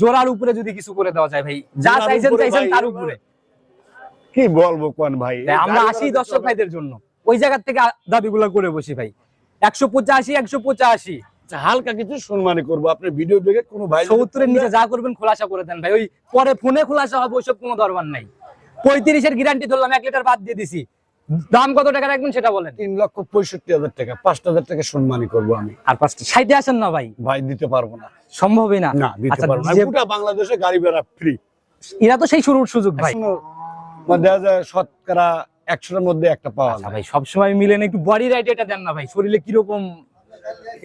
জোড়ার উপরে যদি কিছু করে দেওয়া যায় ভাই যা চাইছেন চাইছেন তার উপরে। কি বলব কোন ভাই? আমরা আসি দর্শক ভাইদের জন্য। ওই জায়গার থেকে দাবিগুলো করে বসি ভাই। একশো পঁচাশি একশো পঁচাশি। হালকা কিছু সম্মানী করব। আপনি ভিডিও দেখে কোনো ভাই সত্তরের নিচে যা করবেন খোলাসা করে দেন ভাই। ওই পরে ফোনে খোলাসা হবে ওইসব কোনো দরবার নাই। পঁয়ত্রিশের গ্যারান্টি ধরলাম এক লিটার বাদ দিয়ে দিছি। দাম কত টাকা রাখবেন সেটা বলেন। তিন লক্ষ পঁয়ষট্টি হাজার টাকা পাঁচ হাজার টাকা সম্মানী করব আমি। আর পাঁচটা সাইডে আসেন না ভাই। ভাই দিতে পারব না। সম্ভবই না। না দিতে আচ্ছা, পারব না। গোটা বাংলাদেশে গাড়ি ভাড়া ফ্রি এরা তো সেই শুরুর সুযোগ ভাই। দেখা যায় শতকরা একশোর মধ্যে একটা পাওয়া আচ্ছা যায়। ভাই সবসময় মিলেন একটু বডি রাইট এটা দেন না ভাই। শরীরে কীরকম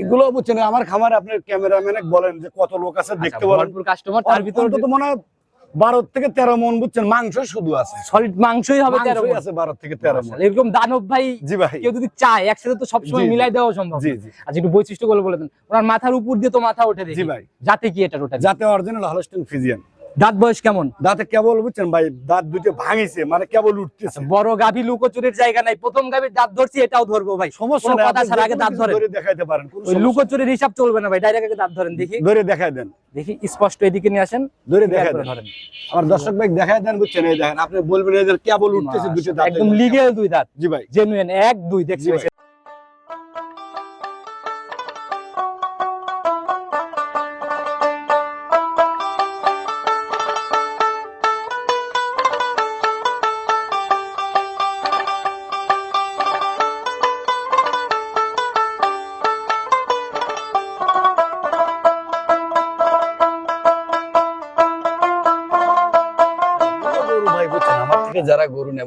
এগুলো বুঝছেন আমার খামারে আপনার ক্যামেরাম্যান বলেন যে কত লোক আছে দেখতে বলেন কাস্টমার তার ভিতরে অন্তত মনে হয় বারো থেকে তেরো মন বুঝছেন মাংস শুধু আছে। সলিড মাংসই হবে তেরো আছে বারো থেকে তেরো মন। এরকম দানব ভাই জি ভাই। কেউ যদি চায় একসাথে তো সবসময়। মিলাই দেওয়া সম্ভব। জি জি। আচ্ছা একটু বৈশিষ্ট্যগুলো বলে দেন। ওনার মাথার উপর দিয়ে তো মাথা ওঠে জি ভাই। যাতে কি এটা ওঠে যাতে অরিজিনাল হলস্টেন ফিজিয়ান দাঁত বয়স কেমন? দাঁতে কেবল বুঝছেন ভাই? দাঁত দুটো ভাঙিছে মানে কেবল উঠতেছে। বড় গাভী লুকোচুরির জায়গা নাই। প্রথম গাভীর দাঁত ধরছি এটাও ধরবো ভাই। সমস্যা কথা ছাড়া আগে দাঁত ধরে দেখাইতে পারেন লুকোচুরির হিসাব চলবে না ভাই ডাইরেক্ট আগে দাঁত ধরেন দেখি। ধরে দেখাই দেন। দেখি স্পষ্ট এদিকে নিয়ে আসেন ধরে দেখাই দেন। ধরেন। আমার দর্শক ভাই দেখাই দেন বুঝছেন এই দেখেন আপনি বলবেন যে কেবল উঠতেছে দুটো দাঁত। একদম লিগেল দুই দাঁত। জি ভাই। জেনুইন এক দুই দেখছি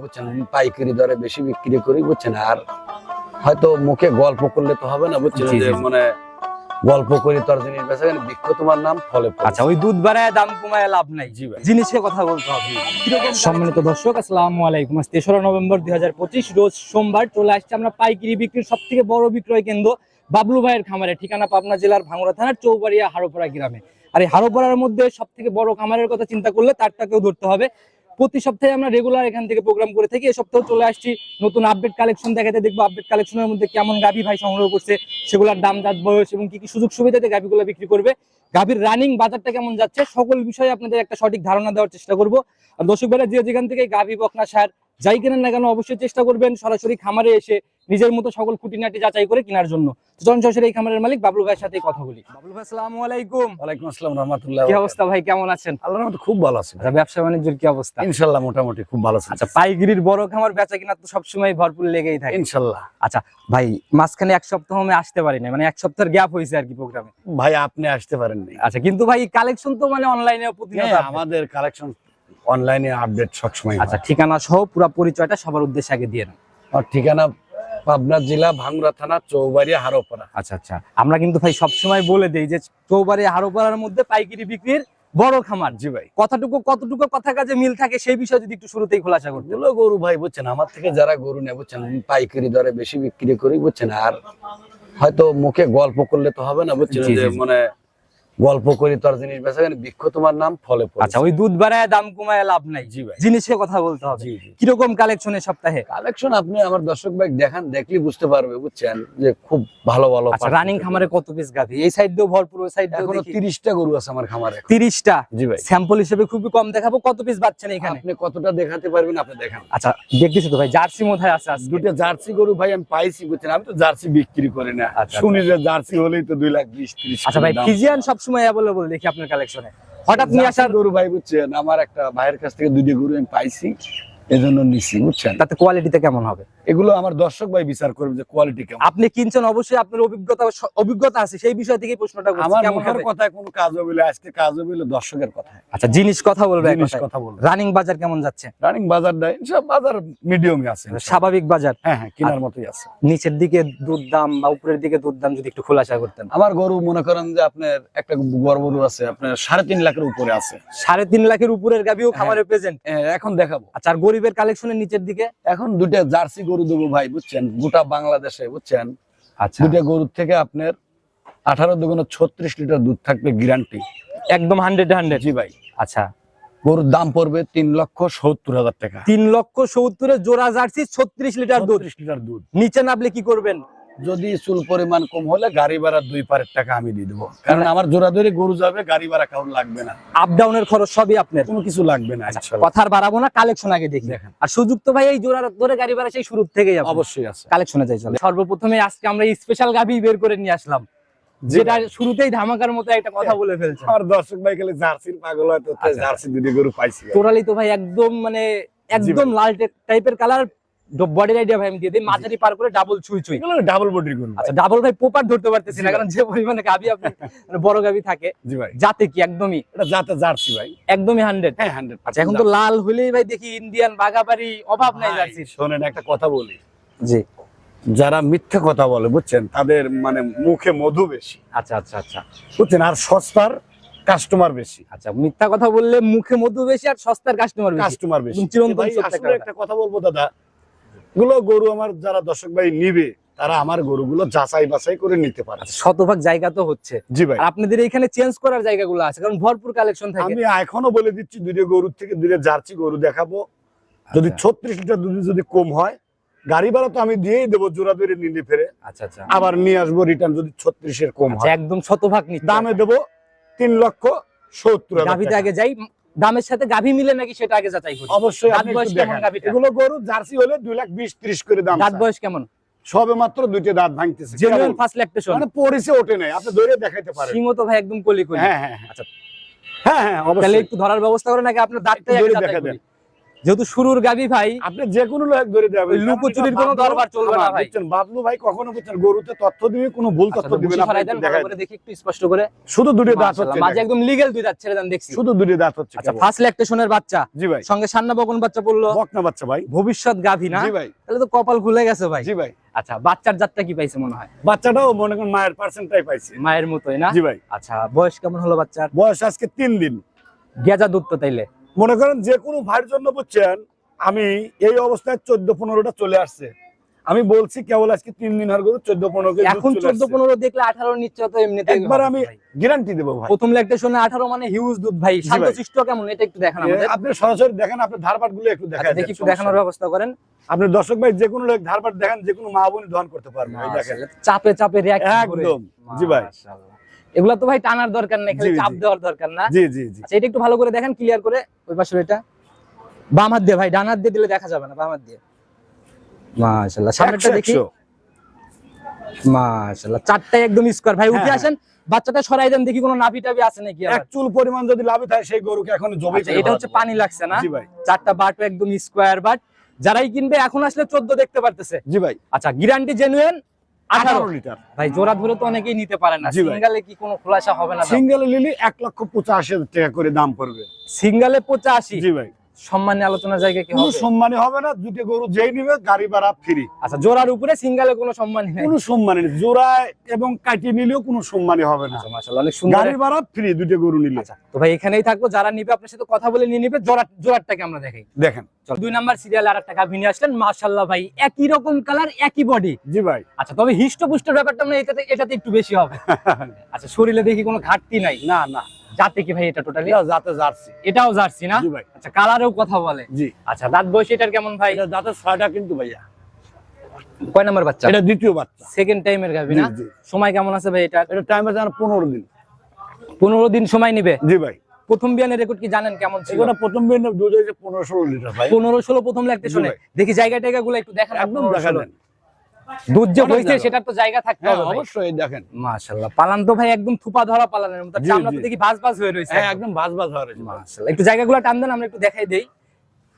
বুঝছেন? আমি পাইকারি দরে বেশি বিক্রি করি বুঝছেন? আর হয়তো মুখে গল্প করলে তো হবে না বুঝছেন? যে মানে গল্প করি তোর জিনিস বেচা কেন বৃক্ষ তোমার নাম ফলে। আচ্ছা ওই দুধ বাড়ায় দাম কমায় লাভ নাই। জি ভাই। জিনিসের কথা বলতে হবে। সম্মানিত দর্শক আসসালামু আলাইকুম। আজ তেসরা নভেম্বর দুই হাজার পঁচিশ রোজ সোমবার চলে আসছে আমরা পাইকারি বিক্রির সব থেকে বড় বিক্রয় কেন্দ্র বাবলু ভাইয়ের খামারে ঠিকানা পাবনা জেলার ভাঙড়া থানার চৌবাড়িয়া হারোপাড়া গ্রামে। আর এই হারোপাড়ার মধ্যে সব থেকে বড় খামারের কথা চিন্তা করলে তারটাকেও ধরতে হবে। প্রতি সপ্তাহে আমরা রেগুলার এখান থেকে প্রোগ্রাম করে থাকি। এই সপ্তাহে চলে আসছি নতুন আপডেট কালেকশন দেখাতে। দেখব আপডেট কালেকশনের মধ্যে কেমন গাভী ভাই সংগ্রহ করছে, সেগুলোর দাম জাত বয়স এবং কি কি সুযোগ সুবিধাতে গাভীগুলো বিক্রি করবে। গাভীর রানিং বাজারটা কেমন যাচ্ছে, সকল বিষয়ে আপনাদের একটা সঠিক ধারণা দেওয়ার চেষ্টা করব। দর্শক বেলা যে যেখান থেকে গাভী বকনা সার যাই কেনেন না কেন অবশ্যই চেষ্টা করবেন। সরাসরি খামারে এসে নিজের মতো সকল খুঁটিনাটি যাচাই করে কেনার জন্য। সরাসরি এই খামারের মালিক বাবলু ভাইয়ের সাথে কথা বলি। বাবলু ভাই আসসালামু আলাইকুম। ওয়ালাইকুম আসসালাম রহমতুল্লাহ কি অবস্থা ভাই? কেমন আছেন? আল্লাহর মতো খুব ভালো আছে। আচ্ছা ব্যবসা বাণিজ্যের কি অবস্থা? ইনশাল্লাহ মোটামুটি খুব ভালো আছে। আচ্ছা পাইগিরির বড় খামার বেচা কিনা তো সবসময় ভরপুর লেগেই থাকে। ইনশাল্লাহ। আচ্ছা ভাই মাঝখানে এক সপ্তাহ আমি আসতে পারি না মানে এক সপ্তাহের গ্যাপ হয়েছে আর কি প্রোগ্রামে। ভাই আপনি আসতে পারেননি। আচ্ছা কিন্তু ভাই কালেকশন তো মানে অনলাইনে প্রতিনিয়ত হ্যাঁ, আমাদের কালেকশন অনলাইনে আপডেট সবসময় আচ্ছা ঠিকানা সহ পুরো পরিচয়টা সবার উদ্দেশ্যে আগে দিয়ে নেন আর ঠিকানা পাবনা জেলা ভাঙ্গুরা থানা চৌবাড়িয়া হারোপাড়া। আচ্ছা আচ্ছা। আমরা কিন্তু ভাই সবসময় বলে দেই যে চৌবাড়ি হারোপাড়ার মধ্যে পাইকারি বিক্রির বড় খামার। জি ভাই। কতটুকু কতটুকু কথা কাজে মিল থাকে সেই বিষয়ে যদি একটু শুরুতেই খোলাসা করতে। এগুলো গরু ভাই বুঝছেন? আমার থেকে যারা গরু নেয় বুঝছেন? পাইকারি দরে বেশি বিক্রি করি বুঝছেন? আর হয়তো মুখে গল্প করলে তো হবে না বুঝছেন? যে। মানে গল্প করি তোর জিনিস বেচা কেন বৃক্ষ তোমার নাম ফলে। আচ্ছা ওই দুধ বাড়ায় দাম কমায় লাভ নাই। জি ভাই। জিনিসের কথা বলতে হবে। কীরকম কালেকশনের সপ্তাহে? কালেকশন আপনি আমার দর্শক ভাই দেখান দেখলে বুঝতে পারবে বুঝছেন? যে খুব ভালো ভালো আচ্ছা রানিং খামারে কত পিস গাভি? এই সাইড দিয়েও ভরপুর ওই সাইড এখনও দিয়েও তিরিশটা গরু আছে আমার খামারে। তিরিশটা? জি ভাই। স্যাম্পল হিসেবে খুবই কম দেখাবো কত পিস বাচ্চেন এখানে? আপনি কতটা দেখাতে পারবেন আপনি দেখান। আচ্ছা দেখতেছি তো ভাই জার্সি মোথায় আছে আজকে। দুটো জার্সি গরু ভাই আমি পাইছি বুঝছেন? আমি তো জার্সি বিক্রি করি না। আচ্ছা, শুনি যে জার্সি হলেই তো দুই লাখ বিশ ত্রিশ আচ্ছা ভাই করে দাম। সবসময় অ্যাভেলেবল দেখি আপনার কালেকশনে হঠাৎ নিয়ে আসার গরু ভাই বুঝছেন আমার একটা ভাইয়ের কাছ থেকে দুটি গরু আমি পাইছি। এজন্য নিছি বুঝছেন? তাতে কোয়ালিটিতে কেমন হবে? এগুলো আমার দর্শক ভাই বিচার করবে যে কোয়ালিটি কেমন। আপনি কিনছেন অবশ্যই আপনার অভিজ্ঞতা অভিজ্ঞতা আছে সেই বিষয় থেকে প্রশ্নটা করছি আমার মুখের কথায় কোনো কাজ না, আজকে কাজ না দর্শকের কথায়। আচ্ছা জিনিস কথা বলবে জিনিস কথা বলব। রানিং বাজার কেমন যাচ্ছে? রানিং বাজার সব বাজার মিডিয়ামে আছে স্বাভাবিক বাজার? হ্যাঁ হ্যাঁ কেনার মতোই আছে। নিচের দিকে দুধ দাম বা উপরের দিকে দুধ দাম যদি একটু খোলাসা করতেন। আমার গরু মনে করেন যে আপনার একটা বড় গরু আছে আপনার সাড়ে তিন লাখের উপরে আছে। সাড়ে তিন লাখের উপরের গাভিও খামারে প্রেজেন্ট এখন দেখাবো। আচ্ছা আর গরিবের কালেকশনের নিচের দিকে। এখন দুটা জার্সি গরু দেবো ভাই বুঝছেন? গোটা বাংলাদেশে বুঝছেন? আচ্ছা। দুটা গরুর থেকে আপনার আঠারো দুগুণ ছত্রিশ লিটার দুধ থাকবে গ্যারান্টি একদম হান্ড্রেড হান্ড্রেড জি ভাই। আচ্ছা। গরুর দাম পড়বে তিন লক্ষ সত্তর হাজার টাকা। তিন লক্ষ সত্তরের জোড়া জার্সি ছত্রিশ লিটার দুধ। লিটার দুধ। নিচে নামলে কি করবেন? যদি চুল পরিমাণ কম হলে গাড়ি ভাড়া দুই পারের টাকা আমি দিয়ে দেবো। কারণ আমার জোড়া ধরে গরু যাবে গাড়ি ভাড়া কাউর লাগবে না। আপ ডাউনের খরচ সবই আপনার। কোনো কিছু লাগবে না ইনশাল্লাহ। কথার বাড়াবো না কালেকশন আগে দেখি। দেখেন। আর সুযোগ তো ভাই এই জোড়ার ধরে গাড়ি ভাড়া সেই শুরু থেকে যাবে অবশ্যই আছে। কালেকশনে যাই চলে। সর্বপ্রথমে আজকে আমরা স্পেশাল গাভি বের করে নিয়ে আসলাম। যেটা শুরুতেই ধামাকার মতো একটা কথা বলে ফেলছে। আমার দর্শক ভাই খালি জার্সির পাগল হয় তো আচ্ছা। জার্সি দুটি গরু পাইছি। টোটালি তো ভাই একদম মানে একদম লাল টাইপের কালার বডির আইডিয়া ভাই আমি দিয়ে দিই মাঝারি পার করে ডাবল ছুঁই ছুঁই ডাবল বডির গরু আচ্ছা ডাবল ভাই পোপার ধরতে পারতেছি না কারণ যে পরিমাণে গাভি আপনি মানে বড় গাভি থাকে জি ভাই। যাতে কি একদমই? এটা জাতে জার্সি ভাই। একদমই হান্ড্রেড হ্যাঁ হান্ড্রেড আচ্ছা এখন তো লাল হলেই ভাই দেখি ইন্ডিয়ান বাগাবাড়ি অভাব নাই জার্সির। শোনেন একটা কথা বলি। জি। যারা মিথ্যে কথা বলে বুঝছেন? তাদের মানে মুখে মধু বেশি। আচ্ছা আচ্ছা আচ্ছা। বুঝছেন? আর সস্তার কাস্টমার বেশি। আচ্ছা মিথ্যা কথা বললে মুখে মধু বেশি আর সস্তার কাস্টমার বেশি। কাস্টমার বেশি। চিরন্তন সত্য একটা কথা বলব দাদা। এগুলো গরু আমার যারা দর্শক ভাই নিবে তারা আমার গরুগুলো যাচাই বাছাই করে নিতে পারে। আচ্ছা শতভাগ জায়গা তো হচ্ছে। জি ভাই। আপনাদের এখানে চেঞ্জ করার জায়গাগুলো আছে কারণ ভরপুর কালেকশন থাকে। আমি এখনও বলে দিচ্ছি দুটো গরুর থেকে দুটো জার্সি গরু দেখাবো। যদি আচ্ছা। ছত্রিশ লিটার দুধ যদি কম হয় গাড়ি ভাড়া তো আমি দিয়েই দেবো জোড়া ধরে নিলে ফেরে। আচ্ছা আচ্ছা। আবার নিয়ে আসব রিটার্ন যদি ছত্রিশের কম আচ্ছা হয়। একদম শতভাগ দামে দেবো তিন লক্ষ সত্তর আগে যাই দামের সাথে গাভী মিলে নাকি সেটা আগে যাচাই করি অবশ্যই দাঁত বয়স কেমন। গাভীটা? এগুলো গরু জার্সি হলে 2 লাখ বিশ ত্রিশ করে দাম দাঁত বয়স কেমন সবে মাত্র দুইটা দাঁত ভাঙতেছে জেনুইন। ফার্স্ট ল্যাকটেশন মানে পরিছে ওঠে নাই আপনি ধরে দেখাইতে পারেন সিংহ তো ভাই একদম কলি কলি হ্যাঁ হ্যাঁ হ্যাঁ। আচ্ছা। হ্যাঁ হ্যাঁ অবশ্যই তাহলে একটু ধরার ব্যবস্থা করেন নাকি আপনি দাঁতটাই আগে যাচাই করি। যেহেতু শুরুর গাভি ভাই আপনি যে কোনো লোক ধরে ওই লুকোচুরির কোনো দরবার চলবে না ভাই। বুঝছেন বাবলু ভাই কখনো বুঝছেন গরুতে তথ্য দিবে কোনো ভুল তথ্য আচ্ছা, দিবে না আপনি দেখি একটু স্পষ্ট করে। শুধু দুটো দাঁত হচ্ছে মাঝে একদম লিগ্যাল দুই দাঁত ছেড়ে দেন দেখছি। শুধু দুটো দাঁত হচ্ছে আচ্ছা ফার্স্ট ল্যাকটেশনের বাচ্চা। জি ভাই। সঙ্গে সান্না বকন বাচ্চা পড়ল। বকনা বাচ্চা ভাই। ভবিষ্যৎ গাভী না? জি ভাই। তাহলে তো কপাল খুলে গেছে ভাই। জি ভাই। আচ্ছা বাচ্চার জাতটা কি পাইছে মনে হয়? বাচ্চাটাও মনে করেন মায়ের পার্সেন্টটাই পাইছে। মায়ের মতোই না? জি ভাই। আচ্ছা বয়স কেমন হলো বাচ্চার? বয়স আজকে তিন দিন। গেজা দুধ তো তাইলে। মনে করেন যে কোনো ভাইয়ের জন্য বুঝছেন আমি এই অবস্থায় চোদ্দ পনেরোটা চলে আসছে। আমি বলছি কেবল আজকে তিন দিন হার গরু চোদ্দ পনেরো এখন চোদ্দ পনেরো দেখলে আঠারো নিশ্চয় তো একবার আমি গ্যারান্টি দেবো ভাই। প্রথম ল্যাকটেশনে আঠারো মানে হিউজ দুধ ভাই। কেমন? এটা একটু দেখান আপনি সরাসরি দেখেন আপনি ধারপাটগুলো একটু আচ্ছা, দেখান দেখি একটু দেখানোর ব্যবস্থা করেন। আপনি দর্শক ভাই যে কোনো লোক ধারপাট দেখেন যে কোনো মা বোন দহন করতে পারবে। এই দেখেন। মাশাআল্লাহ, চাপে চাপে একদম। জি ভাই। এগুলা তো ভাই টানার দরকার নেই খালি চাপ দেওয়ার দরকার না। জি জি জি। আচ্ছা এটা একটু ভালো করে দেখেন ক্লিয়ার করে। ওই পাশে এটা। বাম হাত দিয়ে ভাই ডান হাত দিয়ে দিলে দেখা যাবে না বাম হাত দিয়ে। মাশাআল্লাহ সামনেরটা একশো, দেখি মাশাআল্লাহ চারটায় একদম স্কোয়ার ভাই উঠে হ্যাঁ, আসেন বাচ্চাটা সরাই দেন দেখি কোনো নাভি টাভি আছে নাকি এক চুল পরিমাণ যদি লাভে থাকে সেই গরুকে এখন জমি আচ্ছা, এটা হচ্ছে পানি লাগছে না? জি ভাই। চারটা বাটও একদম স্কোয়ার বাট। যারাই কিনবে এখন আসলে চোদ্দ দেখতে পারতেছে। জি ভাই। আচ্ছা গ্যারান্টি জেনুইন আঠারো লিটার। ভাই জোড়া ধরে তো অনেকেই নিতে পারে না। সিঙ্গালে কি কোনো খোলাসা হবে না সিঙ্গেলে নিলে এক লক্ষ পঁচাশি হাজার টাকা করে দাম পড়বে। সিঙ্গালে পঁচাশি? জি ভাই। সম্মানী আলোচনার জায়গা কি কোনো হবে? সম্মানী হবে না দুটো গরু যেই নিবে গাড়ি ভাড়া ফ্রি। আচ্ছা জোড়ার উপরে সিঙ্গালে কোনো সম্মান নেই? কোনো সম্মানী নেই। জোড়ায় এবং কাটিয়ে নিলেও কোনো সম্মানী হবে না। আচ্ছা, মাশাআল্লাহ, অনেক সুন্দর। গাড়ি ভাড়া ফ্রি দুটো গরু নিলে। আচ্ছা তো ভাই এখানেই থাকব যারা নিবে আপনার সাথে কথা বলে নিয়ে নিবে জোড়া জোড়ারটাকে আমরা দেখাই। দেখেন। চলো দুই নাম্বার সিরিয়াল আর একটা গাভী নিয়ে আসলেন মাশাআল্লাহ ভাই একই রকম কালার একই বডি জি ভাই। আচ্ছা তবে হিষ্টপুষ্টের ব্যাপারটা আমরা এটাতে এটাতে একটু বেশি হবে। আচ্ছা শরীরে দেখি কোনো ঘাটতি নাই? না না। যাতে কি ভাই এটা টোটালি এটা যাতে জার্সি। এটাও জার্সি না? জি ভাই। আচ্ছা কালারেও কথা বলে। জি। আচ্ছা দাঁত বয়স এটার কেমন ভাই? এটা দাঁতের ছয়টা কিন্তু ভাইয়া। কয় নাম্বার বাচ্চা? এটা দ্বিতীয় বাচ্চা। সেকেন্ড টাইমের জি, না সময় কেমন আছে ভাই এটা এটা টাইম আছে আমার পনেরো দিন। পনেরো দিন সময় নিবে? জি ভাই। প্রথম বিয়ানের রেকর্ড কি জানেন কেমন ছিল? এগুলো প্রথম দিন দুধ হয়েছে পনেরো ষোলো লিটার ভাই। পনেরো ষোলো প্রথম লাগতে শুনে। দেখি জায়গা টাইগা গুলো একটু দেখেন। একদম 15 দেখা দেন দুধ যে হয়েছে সেটার তো জায়গা থাকতে হ্যাঁ হবে অবশ্যই দেখেন। মাশাআল্লাহ। পালান তো ভাই একদম থুপা ধরা পালানের মতো। চামড়া তো দেখি ভাজ ভাজ হয়ে রয়েছে হ্যাঁ একদম ভাজ ভাজ হয়ে রয়েছে। মাশাআল্লাহ। একটু জায়গাগুলো টান দেন আমরা একটু দেখাই দেই।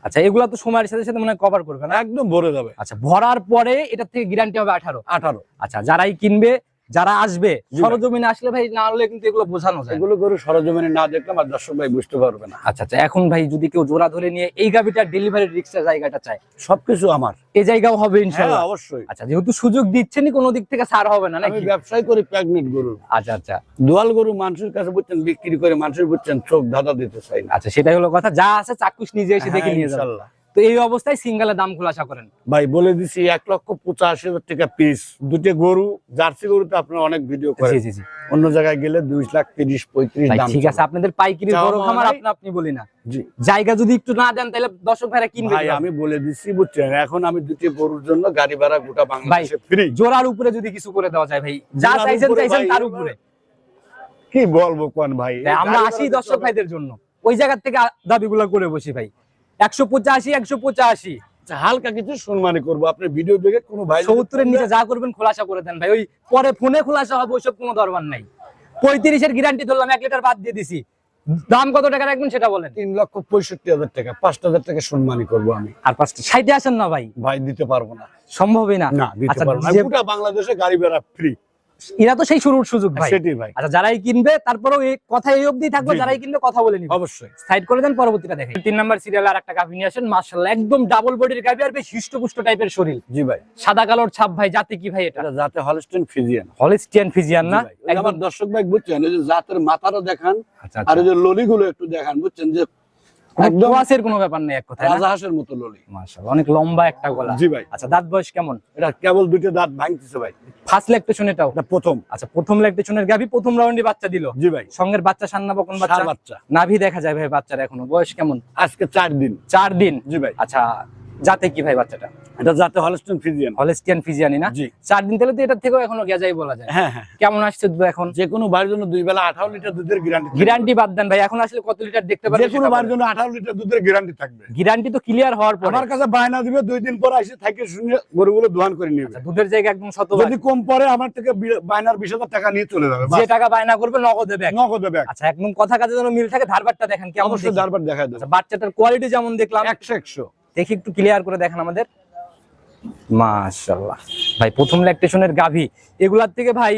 আচ্ছা এগুলা তো সময়ের সাথে সাথে মনে কভার করবে না? একদম ভরে যাবে। আচ্ছা ভরার পরে এটার থেকে গ্যারান্টি হবে আঠারো? আঠারো। আচ্ছা যারাই কিনবে যারা আসবে সরজমিনে আসলে ভাই না হলে কিন্তু এগুলো বোঝানো যায়। এগুলো গরু সরজমিনে না দেখলে আমার দর্শক ভাই বুঝতে পারবে না। আচ্ছা আচ্ছা এখন ভাই যদি কেউ জোড়া ধরে নিয়ে এই গাভিটার ডেলিভারি রিক্সের জায়গাটা চায় সবকিছু আমার। এই জায়গাও হবে হ্যাঁ ইনশাআল্লাহ অবশ্যই। আচ্ছা যেহেতু সুযোগ দিচ্ছেনই কোনো দিক থেকে ছাড় হবে না আমি নাকি? ব্যবসায় করি প্রেগনেন্ট গরু। আচ্ছা আচ্ছা। দোয়াল গরু মানুষের কাছে বুঝছেন বিক্রি করে মানুষের বুঝছেন চোখ ধাঁধা দিতে চাই না। আচ্ছা সেটাই হলো কথা। যা আছে চাক্ষুষ নিজে এসে দেখে হ্যাঁ, নিয়ে যাবে। ইনশাল্লাহ। তো এই অবস্থায় সিঙ্গেলের দাম খোলাসা করেন। ভাই বলে দিছি এক লক্ষ পঁচাশি হাজার টাকা পিস দুটো গরু জার্সি গরুতে আপনার অনেক ভিডিও করেন জি জি জি। অন্য জায়গায় গেলে দুই লাখ তিরিশ পঁয়ত্রিশ দাম ঠিক আছে আপনাদের পাইকারি চাওয়া বড় খামার আপনি আপনি বলি না। জায়গা যদি একটু না দেন তাহলে দর্শক ভাইরা কিনবে ভাই আমি বলে দিচ্ছি বুঝছেন? এখন আমি দুটি গরুর জন্য গাড়ি ভাড়া গোটা বাংলাদেশে ফ্রি জোড়ার উপরে যদি কিছু করে দেওয়া যায় ভাই যা চাইছেন চাইছেন তার উপরে। কি বলব কোন ভাই? আমরা আসি ভাড়া দর্শক ভাইদের জন্য। ওই জায়গার থেকে দাবিগুলো করে বসি ভাই। একশো পঁচাশি একশো পঁচাশি। আচ্ছা, হালকা কিছু সম্মানী করব। ভিডিও দেখে কোনো ভাই সত্তরের নিচে যা করবেন খোলাসা করে দেন ভাই। ওই পরে ফোনে খোলাসা হবে ওইসব কোনো দরবার নাই। পঁয়ত্রিশের গ্যারান্টি ধরলাম এক লিটার বাদ দিয়ে দিছি। দাম কত টাকা রাখবেন সেটা বলেন। তিন লক্ষ পঁয়ষট্টি হাজার টাকা পাঁচ হাজার টাকা সম্মানী করব আমি। আর পাঁচটা সাইডে আসেন না ভাই। ভাই দিতে পারব না। সম্ভবই না। না দিতে আচ্ছা, পারব না। গোটা বাংলাদেশে গাড়ি ভাড়া ফ্রি এরা তো সেই শুরুর সুযোগ ভাই। সেটাই ভাই। আচ্ছা যারাই কিনবে তারপরেও এই কথা এই অবধি থাকবে। যারাই কিনবে কথা বলে নিবে। অবশ্যই। সাইড করে দেন পরবর্তীটা দেখেন। তিন নাম্বার সিরিয়াল আর একটা গাভি নিয়ে আসেন মার্শাল্লাহ একদম ডাবল বডির গাভি আর বেশ হৃষ্টপুষ্ট টাইপের শরীর। জি ভাই। সাদা কালোর ছাপ ভাই জাতি কি ভাই এটা? এটা যাতে হলস্টেন ফিজিয়ান হলিস্টিয়ান ফিজিয়ান না? একদম দর্শক ভাই বুঝছেন? এই যে জাতের মাথারও দেখান আচ্ছা আর এই যে ললিগুলো একটু দেখান বুঝছেন? যে একদম। একদম কোনো ব্যাপার নেই এক কথায় না? রাজাহাঁসের মতো ললি। মাশাআল্লাহ অনেক লম্বা একটা গলা। জি ভাই। আচ্ছা দাঁত বয়স কেমন? এটা কেবল দুটো দাঁত ভাঙতেছে ভাই। ফার্স্ট প্রথম। আচ্ছা প্রথম প্রথম রাউন্ডে বাচ্চা দিল? জি ভাই। সঙ্গের বাচ্চা সান্না বকন বাচ্চা? বাচ্চা। নাভি দেখা যায় ভাই বাচ্চার এখনও। বয়স কেমন? আজকে চার দিন। চার দিন? জি ভাই। আচ্ছা যাতে কি ভাই বাচ্চাটা? এটা যাতে হলস্টেন ফিজিয়ান হলিস্টিয়ান ফিজিয়ানি না? চার দিন তাহলে তো এটার থেকেও এখনও গেজাই বলা যায়। হ্যাঁ হ্যাঁ। কেমন আসছে দুধ এখন? যে কোনো বাড়ির জন্য দুই বেলা আঠারো লিটার দুধের গ্যারান্টি গ্যারান্টি বাদ দেন ভাই এখন আসলে কত লিটার দেখতে যে কোনো বাড়ির জন্য আঠারো লিটার দুধের গ্যারান্টি থাকবে। গ্যারান্টি তো ক্লিয়ার হওয়ার পর। আমার কাছে বায়না দিবে দুই দিন পর এসে থাকে শুনে গরুগুলো দোয়ান করে নিবে দুধের জায়গা একদম শতভাগ যদি কম পরে আমার থেকে বায়নার বিশ হাজার টাকা নিয়ে চলে যাবে যে টাকা বায়না করবে নগদ দেবে। নগদ ব্যাগ আচ্ছা একদম কথা কাজে যেন মিল থাকে ধারবারটা দেখেন কেমন অবশ্যই দেখি। দারবার দেখা দেবে। আচ্ছা, বাচ্চাটার কোয়ালিটি যেমন দেখলাম। একশো একশো। দেখি একটু ক্লিয়ার করে দেখেন আমাদের। মাশাআল্লাহ। ভাই প্রথম ল্যাকটেশনের গাভী। এগুলার থেকে ভাই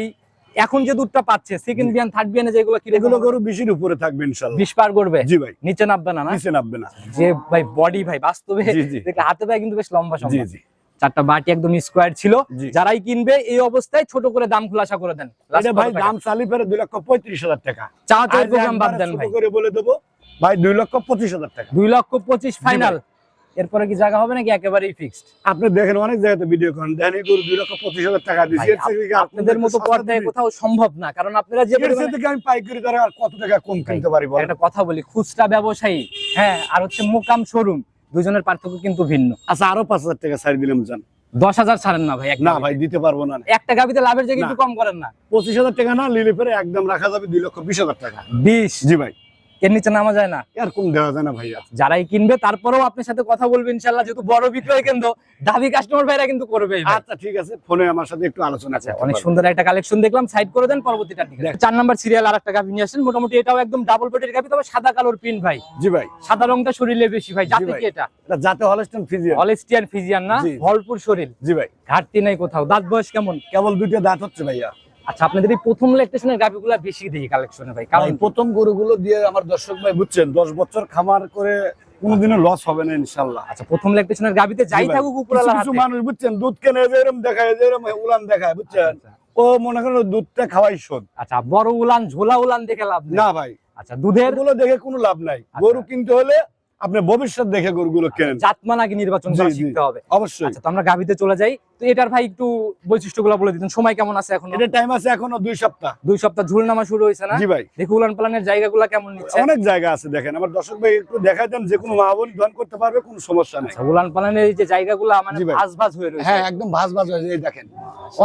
এখন যে দুধটা পাচ্ছে সেকেন্ড বিয়ান থার্ড বিয়ানে যেগুলো কি এগুলো গরু বিশির উপরে থাকবে ইনশাল্লাহ বিশ পার করবে? জি ভাই। নিচে নামবে না না? নিচে নামবে না। যে ভাই বডি ভাই বাস্তবে জি, জি। দেখলে হাতে পায়ে কিন্তু বেশ লম্বা জি সম্ভব জি। চারটা বাটি একদম স্কোয়ার ছিল। যারাই কিনবে এই অবস্থায় ছোট করে দাম খোলাসা করে দেন। ভাই দাম চালি ফেরে দুই লক্ষ পঁয়ত্রিশ হাজার টাকা। চা আর প্রোগ্রাম বাদ দেন ভাই। করে বলে দেবো ভাই দুই লক্ষ পঁচিশ হাজার টাকা। দুই লক্ষ পঁচিশ ফাইনাল এরপরে কি জায়গা হবে নাকি একেবারেই ফিক্সড আপনি দেখেন অনেক জায়গাতে ভিডিও করেন। দেখেন এই গরু দুই লক্ষ পঁচিশ হাজার টাকা দিচ্ছি এর থেকে আপনাদের মতো পর্দায় কোথাও সম্ভব না কারণ আপনারা যে এর থেকে আমি পাইকারি দরে আর কত টাকা কম কিনতে পারি বলেন? একটা কথা বলি খুচরা ব্যবসায়ী হ্যাঁ আর হচ্ছে মোকাম শোরুম দুজনের পার্থক্য কিন্তু ভিন্ন। আচ্ছা আরও পাঁচ হাজার টাকা ছাড় দিলাম জান। দশ হাজার ছাড়েন না ভাই না ভাই দিতে পারব না। একটা গাবিতে লাভের জায়গায় না। একটু কম করেন না। পঁচিশ হাজার টাকা না লিলে ফেরে একদম রাখা যাবে দুই লক্ষ বিশ হাজার টাকা। বিশ। জি ভাই। এর নিচে নামা যায় না। আর কম দেওয়া যায় না ভাইয়া? যারাই কিনবে তারপরেও আপনার সাথে কথা বলবে ইনশাল্লাহ যেহেতু বড় বিক্রয় কেন্দ্র দাবি কাস্টমার ভাইরা কিন্তু করবে আচ্ছা ঠিক আছে ফোনে আমার সাথে একটু আলোচনা আচ্ছা করতে অনেক সুন্দর একটা কালেকশন দেখলাম সাইড করে দেন পরবর্তীটা ঠিক আছে। চার নাম্বার সিরিয়াল আর একটা গাভি নিয়ে আসেন মোটামুটি এটাও একদম ডাবল পেটের গাভি তবে সাদা কালোর পিন ভাই। জি ভাই। সাদা রংটা শরীরে বেশি ভাই জাতে। কি এটা? এটা যাতে হলস্টন ফিজিয়ান অলেস্টিয়ান ফিজিয়ান না ভরপুর শরীর। জি ভাই। ঘাটতি নাই কোথাও দাঁত বয়স কেমন? কেবল দুইটা দাঁত হচ্ছে ভাইয়া। আচ্ছা আপনাদের এই প্রথম লেকটেশনের গাভিগুলা বেশি কালেকশনে ভাই কারণ প্রথম গরুগুলো দিয়ে আমার দর্শক ভাই বুঝছেন দশ বছর খামার করে কোনোদিনও লস হবে না আচ্ছা প্রথম লেকটেশনের গাভিতে যাই থাকুক কিছু উপরালার কিছু মানুষ বুঝছেন দুধ কেনে দেখায় উলান দেখায় বুঝছেন? আচ্ছা, ও মনে করেন দুধটা খাওয়াই শোধ। আচ্ছা বড় উলান ঝোলা উলান দেখে লাভ না ভাই আচ্ছা দুধের? এগুলো দেখে কোনো লাভ নাই। আচ্ছা। গরু কিনতে হলে আপনি ভবিষ্যৎ দেখে গরুগুলো কেনেন। জাতমান আগে নির্বাচন করা শিখতে হবে। অবশ্যই। আচ্ছা তো আমরা গাভিতে চলে যাই। তো এটার ভাই একটু বৈশিষ্ট্যগুলো বলে দিতেন। সময় কেমন আছে এখন? এটা টাইম আছে এখনও দুই সপ্তাহ। দুই সপ্তাহ ঝুল নামা শুরু হয়েছে না? জি ভাই। দেখি উলান পালানের জায়গাগুলো কেমন নিচ্ছে? অনেক জায়গা আছে দেখেন। আমার দর্শক ভাই একটু দেখা দেন যে কোনো মাহবুল ধন করতে পারবে কোনো সমস্যা নেই। আচ্ছা উলান পালানের এই যে জায়গাগুলো মানে। ভাজ ভাজ হয়ে রয়েছে। হ্যাঁ একদম ভাজ ভাজ হয়ে এই দেখেন।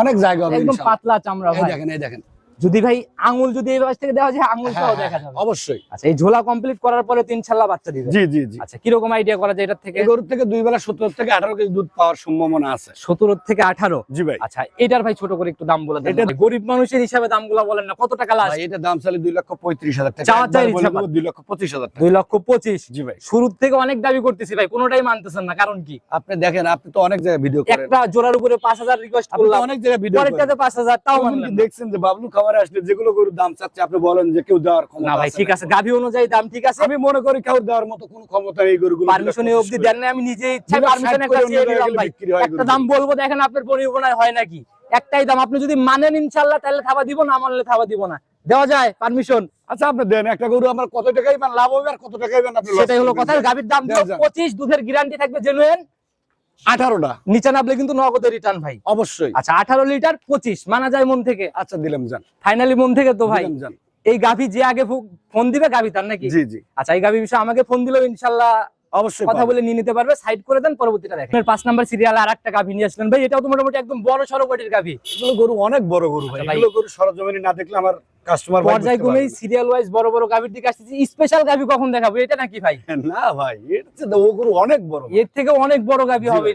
অনেক জায়গা হবে একদম পাতলা চামড়া ভাই। দেখেন এই দেখেন। যদি ভাই আঙুল যদি এই পাশ থেকে দেওয়া যায় আঙুলটাও হ্যাঁ, দেখা হ্যাঁ, যাবে অবশ্যই। আচ্ছা এই ঝোলা কমপ্লিট করার পরে তিন ছাল্লা বাচ্চা দিবে জি জি জি। আচ্ছা কীরকম আইডিয়া করা যায় এটার থেকে? গরুর থেকে দুই বেলা সত্তর থেকে আঠারো কেজি দুধ পাওয়ার সম্ভাবনা আছে। সতেরো থেকে আঠারো? জি ভাই। আচ্ছা এটার ভাই ছোট করে একটু দাম বলে দেন। এটা- গরিব মানুষের হিসাবে দামগুলো বলেন না কত টাকা লাস্ট এটা দাম চালে দুই লক্ষ পঁয়ত্রিশ হাজার টাকা। চাওয়া চাই একবার হিসাব দেবো দুই লক্ষ পঁচিশ হাজার টাকা। দুই লক্ষ পঁচিশ। জি ভাই। শুরুর থেকে অনেক দাবি করতেছি ভাই কোনোটাই মানতেছেন না কারণ কি? আপনি দেখেন আপনি তো অনেক জায়গায় ভিডিও করেন। একটা জোড়ার উপরে পাঁচ হাজার রিকোয়েস্ট আপনি করলাম অনেক জায়গায় ভিডিও করেন। পরেরটাতে পাঁচ হাজার তাও এমনকি মানলেন না। দেখছেন যে বাবলু আসলে যেগুলো গরুর দাম চাচ্ছে আপনি বলেন যে কেউ দেওয়ার ক্ষমতা না ভাই ঠিক আছে গাভি অনুযায়ী দাম ঠিক আছে। আমি মনে করি কেউ দেওয়ার মতো কোনো ক্ষমতা নেই গরুগুলো পারমিশন অবধি দেন না আমি নিজে ইচ্ছায় পারমিশন একটা জায়গায় ভাই। একটা দাম বলব দেখেন আপনার হয় নাকি। একটাই দাম আপনি যদি মানেন ইনশাল্লাহ তাহলে থাবা দিব না মানলে থাবা দিব না। দেওয়া যায় পারমিশন আচ্ছা আপনি দেন একটা গরু আমার কত টাকাই লাভ হবে আর কত টাকাই আপনি সেটাই হলো কথা গাভীর দাম দেওয়া যায়। পঁচিশ দুধের গ্যারান্টি থাকবে জেনুইন আঠারোটা। নিচে নামলে কিন্তু নগদের রিটার্ন ভাই। অবশ্যই। আচ্ছা আঠারো লিটার পঁচিশ মানা যায় মন থেকে। আচ্ছা দিলাম যান ফাইনালি মন থেকে তো ভাই। এই গাভী যে আগে ফোন দিবে গাভী তার নাকি? জি জি। আচ্ছা এই গাভী বিষয়ে আমাকে ফোন দিল ইনশাল্লাহ অবশ্যই কথা বলে নিয়ে নিতে পারবে সাইড করে দেন পরবর্তীটা দেখেন। পাঁচ নাম্বার সিরিয়াল আর একটা গাভী নিয়ে আসলেন। ভাই এটাও তো মোটামুটি একদম বড় সড়ো কোটির গাভী। এগুলো গরু অনেক বড় গরু ভাই। আচ্ছা এগুলো গরু সরজমিনি না দেখলে আমার কাস্টমার পর্যায়ক্রমেই সিরিয়াল ওয়াইজ বড় বড় গাভীর দিকে আসতেছি। স্পেশাল গাভী কখন দেখাবো? এটা নাকি ভাই? না ভাই এটা ও গরু অনেক বড় এর থেকে অনেক বড় গাভী হবে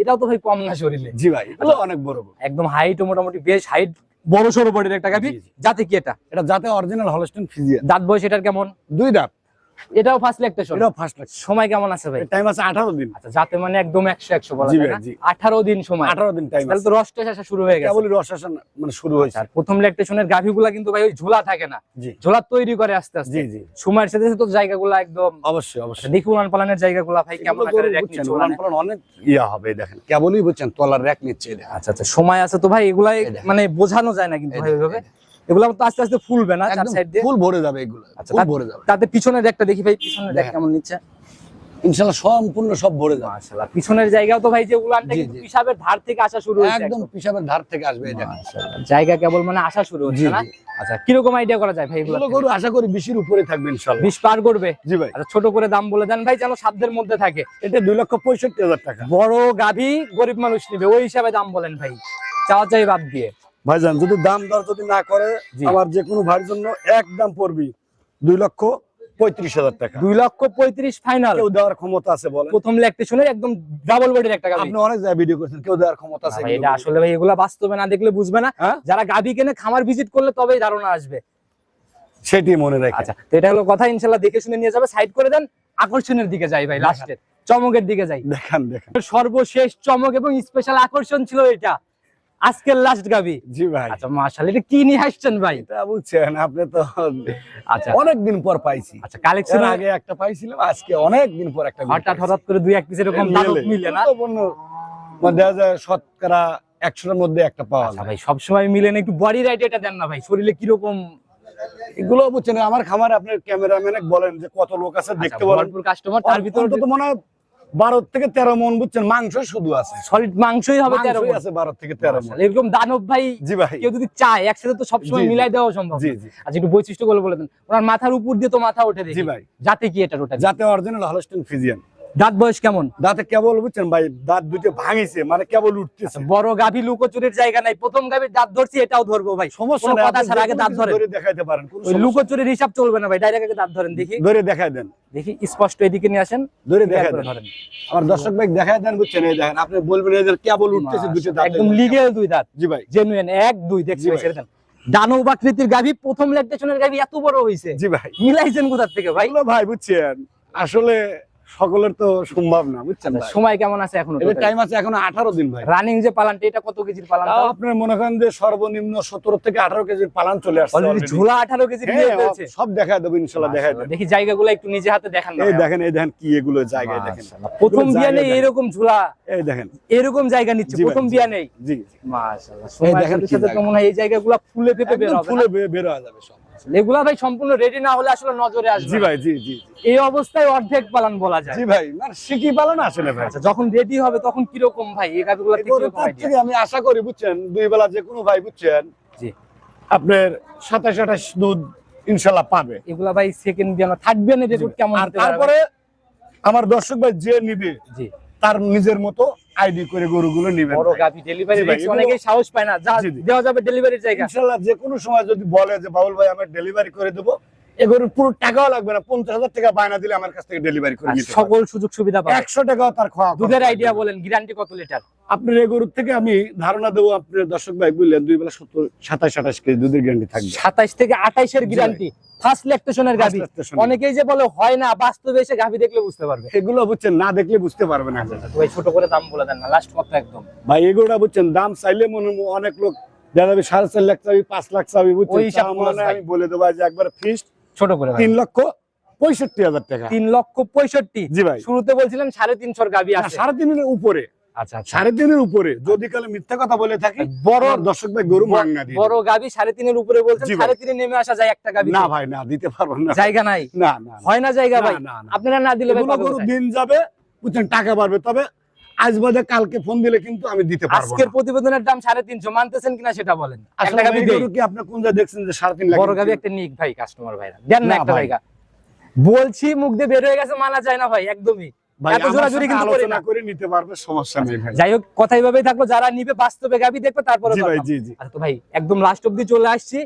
এটাও তো ভাই কম না শরীরে। জি ভাই এগুলো অনেক বড় একদম হাইট মোটামুটি বেশ হাইট বড় বডির একটা গাভী। কি এটা? এটা যাতে অরিজিনাল হলস্টেন ফিজিয়ান দাঁত বয়স এটার কেমন? দুই দাঁত। এটাও ফার্স্ট ল্যাকটেশন এটাও ফার্স্ট লাগছে সময় কেমন আছে ভাই? টাইম আছে আঠারো দিন। আচ্ছা যাতে মানে একদম একশো একশো বলা জি যায় ভাই, না জি। আঠারো দিন সময়। আঠারো দিন টাইম তাহলে তো রস টেস আসা শুরু হয়ে গেছে। কেবলই রস আসা মানে শুরু হয়েছে। আর প্রথম ল্যাকটেশনের গাভীগুলা কিন্তু ভাই ওই ঝোলা থাকে না। ঝোলা তৈরি করে আস্তে আস্তে। জি জি। সময়ের সাথে সাথে তো জায়গাগুলো একদম অবশ্যই আচ্ছা, অবশ্যই। দেখি উলান পালানের জায়গাগুলো ভাই কেমন আকারে বুঝছেন, নিচ্ছে উলান উলানে। পালান অনেক ইয়া হবে দেখেন। কেবলই বুঝছেন তলার র্যাক নিচ্ছে আচ্ছা আচ্ছা সময় আছে তো ভাই এগুলাই মানে বোঝানো যায় না কিন্তু ভাই ওইভাবে। দেখেন। এগুলো তো আস্তে আস্তে ফুলবে না চার সাইড দিয়ে। ফুল ভরে যাবে এগুলো আচ্ছা, ফুল ভরে যাবে। তাতে পিছনের একটা দেখি ভাই পিছনের দেখ কেমন নিচ্ছে? ইনশাআল্লাহ সম্পূর্ণ সব ভরে যাবে। মাশাআল্লাহ পিছনের জায়গাও তো ভাই যে উলানটা কিন্তু জি। ধার থেকে আসা শুরু হয়েছে একদম পিসাবের ধার থেকে আসবে এই জায়গা কেবল মানে আসা শুরু হচ্ছে না? আচ্ছা কীরকম আইডিয়া করা যায় ভাই এগুলো? এগুলো গরু আশা করি বিশির উপরে থাকবে ইনশাআল্লাহ পার করবে? জি ভাই। আচ্ছা ছোট করে দাম বলে দেন ভাই যেন সাধ্যের মধ্যে থাকে। এটা দুই লক্ষ পঁয়ষট্টি হাজার টাকা। বড় গাভী গরিব মানুষ নিবে ওই হিসাবে দাম বলেন ভাই। চাওয়া চাই বাদ দিয়ে। ভাইজান যদি দাম দর যদি না করে। আমার যে কোনো ভাইয়ের জন্য একদম পড়বি দুই লক্ষ পঁয়ত্রিশ হাজার টাকা। দুই লক্ষ পঁয়ত্রিশ ফাইনাল কেউ দেওয়ার ক্ষমতা আছে বলেন। প্রথম ল্যাকটেশনের একদম ডাবল বডির একটা গাভী। আপনি অনেক ভিডিও করেছেন কেউ দেওয়ার ক্ষমতা আছে এটা আসলে ভাই এগুলা বাস্তবে না দেখলে বুঝবে না। হ্যাঁ? যারা গাভী কেনে খামার ভিজিট করলে তবেই ধারণা আসবে। সেটি মনে রাখেন আচ্ছা তো এটা হলো কথা ইনশাল্লাহ দেখে শুনে নিয়ে যাবে। সাইড করে দেন আকর্ষণের দিকে যাই ভাই লাস্টের চমকের দিকে যাই। দেখান দেখান। সর্বশেষ চমক এবং স্পেশাল আকর্ষণ ছিল এটা। আজকের লাস্ট গাবি। জি ভাই। আচ্ছা মাশাআল্লাহ এটা কি নিয়ে আসছেন ভাই? এটা বুঝছেন আপনি তো আচ্ছা। অনেক দিন পর পাইছি। আচ্ছা কালেকশন আগে একটা পাইছিলাম আজকে অনেক দিন পর একটা হঠাৎ হঠাৎ করে দুই এক পিস এরকম মিলে। না? গুরুত্বপূর্ণ, মানে দেখা শতকরা একশোর মধ্যে একটা পাওয়া আচ্ছা যায়। ভাই সবসময় মিলে না একটু বডি রাইট এটা দেন না ভাই শরীরে কীরকম? এগুলো বুঝছেন আমার খামারে আপনার ক্যামেরাম্যান বলেন যে কত লোক আছে দেখতে বলেন। কাস্টমার তার ভিতরে তো মনে হয় বারো থেকে তেরো মন বুঝছেন? মাংস শুধু আছে। সলিড মাংসই হবে তেরো আছে বারো থেকে তেরো মন। এরকম দানব ভাই জি ভাই। কেউ যদি চায় একসাথে তো সবসময়। মিলাই দেওয়া সম্ভব। জি জি। আচ্ছা একটু বৈশিষ্ট্য বলে বলে দেন। ওনার মাথার উপর দিয়ে তো মাথা ওঠে জি ভাই। যাতে কি এটা ওটা যাতে অরিজিনাল হলস্টেন ফিজিয়ান দাঁত বয়স কেমন? দাঁতে কেবল বুঝছেন ভাই? দাঁত দুটো ভাঙিছে মানে কেবল উঠতেছে। বড় গাভী লুকোচুরির জায়গা নাই প্রথম গাভীর দাঁত ধরছি এটাও ধরবো ভাই। সমস্যা কথা ছাড়া আগে দাঁত ধরে দেখাইতে পারেন লুকোচুরির হিসাব চলবে না ভাই ডাইরেক্ট আগে দাঁত ধরেন দেখি। ধরে দেখাই দেন। দেখি স্পষ্ট এদিকে নিয়ে আসেন ধরে দেখাই দেন। ধরেন। আমার দর্শক ভাই দেখাই দেন বুঝছেন এই দেখেন আপনি বলবেন এদের কেবল উঠতেছে দুটো দাঁত। একদম লিগেল দুই দাঁত। জি ভাই। জেনুইন এক দুই দেখছি ভাই। ছেড়ে দেন। দানব আকৃতির গাভী প্রথম ল্যাকটেশনের গাভী এত বড় হয়েছে জি ভাই। মিলাইছেন কোথা থেকে ভাই? ভাই বুঝছেন আসলে সকলের তো সম্ভব না বুঝছেন সময় কেমন আছে এখনও টাইম আছে এখন আঠারো দিন ভাই। রানিং যে পালানটা এটা কত কেজির পালান তাও আপনার মনে করেন যে সর্বনিম্ন সতেরো থেকে আঠারো কেজির পালান চলে আসছে অলরেডি ঝোলা আঠারো কেজি হ্যাঁ, নিয়ে সব দেখা দেবো ইনশাল্লাহ দেখা দেবো। দেখি জায়গাগুলো একটু নিজে হাতে দেখান না এই দেখেন এই দেখেন কি এগুলো জায়গায় দেখেন। প্রথম এগুলো বিয়া নেই এরকম ঝোলা এই দেখেন। এরকম জায়গা নিচ্ছে প্রথম জি। বিয়া নেই জি। মাশাআল্লাহ এই দেখেন সাথে তো জায়গা। মনে হয় এই জায়গাগুলো ফুলে ফেপে বের হবে ফুলে? বের হয়ে যাবে সব। এগুলা ভাই সম্পূর্ণ রেডি না হলে আসলে নজরে আসবে জি ভাই জি জি। এই অবস্থায় অর্ধেক পালন বলা যায়। জি ভাই না শিখি পালন আসলে ভাই। আচ্ছা যখন রেডি হবে তখন কীরকম ভাই? এই idea? থেকে আমি আশা করি বুঝছেন? দুই বেলা যে কোনো ভাই বুঝছেন? জি। আপনার সাতাশ আঠাশ দুধ ইনশাল্লাহ পাবে। এগুলা ভাই সেকেন্ড বিয়া না রেকর্ড কেমন আর তারপরে আমার দর্শক ভাই যে নিবে জি। তার নিজের মতো আইডি করে গরুগুলো নেবেন বড় ডেলিভারি অনেকেই সাহস পায় না। যা। দেওয়া যাবে ডেলিভারির জায়গা। ইনশাআল্লাহ যে কোনো সময় যদি বলে যে বাবুল ভাই আমি ডেলিভারি করে দেবো এ গরুর পুরো টাকাও লাগবে না পঞ্চাশ হাজার টাকা বায়না দিলে আমার কাছ থেকে ডেলিভারি করে সকল সুযোগ সুবিধা একশো টাকাও তার খাওয়া দুধের আইডিয়া বলেন গ্যারান্টি কত লিটার আপনার এই গরুর থেকে আমি ধারণা দেবো আপনার দর্শক ভাই বুঝলেন দুই বেলা সত্তর সাতাশ আঠাশ কেজি দুধের গ্যারান্টি থাকবে। সাতাইশ থেকে আঠাইশের গ্যারান্টি ফার্স্ট ল্যাকটেশনের গাভি। অনেকেই যে বলে হয় না বাস্তবে এসে গাভি দেখলে বুঝতে পারবে। এগুলো বুঝছেন না দেখলে বুঝতে পারবে না। ভাই ছোট করে দাম বলে দেন না লাস্ট কত একদম। ভাই এগুলোটা বুঝছেন দাম চাইলে মনে অনেক লোক যাবে সাড়ে চার লাখ চাবি পাঁচ লাখ চাবি বুঝছেন? মানে। আমি বলে দেবো যে একবার ফিস্ট ছোট করে তিন লক্ষ পঁয়ষট্টি হাজার টাকা। তিন লক্ষ পঁয়ষট্টি। জি ভাই। শুরুতে বলছিলেন সাড়ে তিনশোর না, আছে। সাড়ে তিনের উপরে। আচ্ছা আচ্ছা। সাড়ে তিনের উপরে। যদি কালে মিথ্যা কথা বলে থাকি বড় আমার দর্শক ভাই গরু দিয়ে বড় গাবি সাড়ে তিনের উপরে বলছেন সাড়ে তিনে নেমে আসা যায় একটা গাবি না ভাই না দিতে পারব না। জায়গা নাই। না। হয় না জায়গা ভাই। আপনারা না দিলে গরু দিন যাবে টাকা বাড়বে। তবে আজ বাদে কালকে ফোন দিলে কিন্তু আমি দিতে পারব আজকের প্রতিবেদনের দাম সাড়ে তিনশো মানতেছেন কিনা সেটা বলেন। কি আপনি কোন জায়গায় দেখছেন যে সাড়ে তিন লাখ বড় গাবি একটা নিক ভাই কাস্টমার ভাইরা। দেন না একটা ভাই। জায়গা বলছি মুখ দিয়ে বের হয়ে গেছে মানা যায় না ভাই একদমই। ভাই এত আমার জোরাজুরি কিন্তু করি না। করে নিতে পারবে সমস্যা নেই ভাই। যাই হোক কথা এইভাবেই থাকল। যারা নিবে বাস্তবে গাবি দেখবে তারপরে জি ভাই জি জি। আচ্ছা তো ভাই একদম লাস্ট অব্দি চলে আসছি।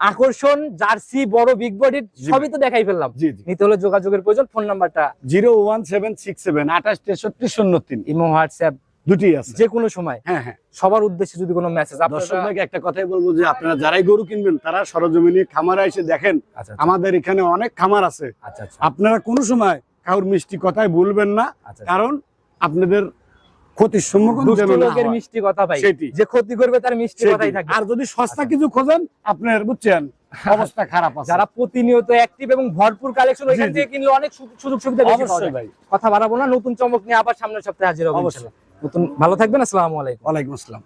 আকর্ষণ জার্সি বড় বিগ বডির সবই তো দেখাই ফেললাম। নিতে হলে যোগাযোগের প্রয়োজন ফোন নাম্বারটা zero one seven six seven আঠাশ তেষট্টি শূন্য তিন। ইমো হোয়াটসঅ্যাপ দুটি আছে। যে কোনো সময়। হ্যাঁ হ্যাঁ। সবার উদ্দেশ্যে যদি কোনো মেসেজ দর্শক ভাইকে একটা কথাই বলব যে আপনারা যারাই গরু কিনবেন তারা সরজমিনে খামারে এসে দেখেন আচ্ছা আমাদের এখানে অনেক খামার আছে। আচ্ছা আচ্ছা। আপনারা কোনো সময় কারোর মিষ্টি কথাই বলবেন না আচ্ছা। কারণ আপনাদের ক্ষতির সম্মুখীন লোকের মিষ্টি কথা ভাই। যে ক্ষতি করবে তার মিষ্টি কথাই থাকে আর যদি সস্তা কিছু খোঁজেন আপনার বুঝছেন অবস্থা খারাপ আছে। যারা প্রতিনিয়ত অ্যাক্টিভ এবং ভরপুর কালেকশন ওইখান। থেকে কিনলে অনেক সুযোগ সুবিধা বেশি পাওয়া যায়। ভাই। কথা বাড়াবো না নতুন চমক নিয়ে আবার সামনের সপ্তাহে হাজির হব। নতুন ভালো থাকবেন আসসালামু আলাইকুম। ওয়ালাইকুম আসসালাম।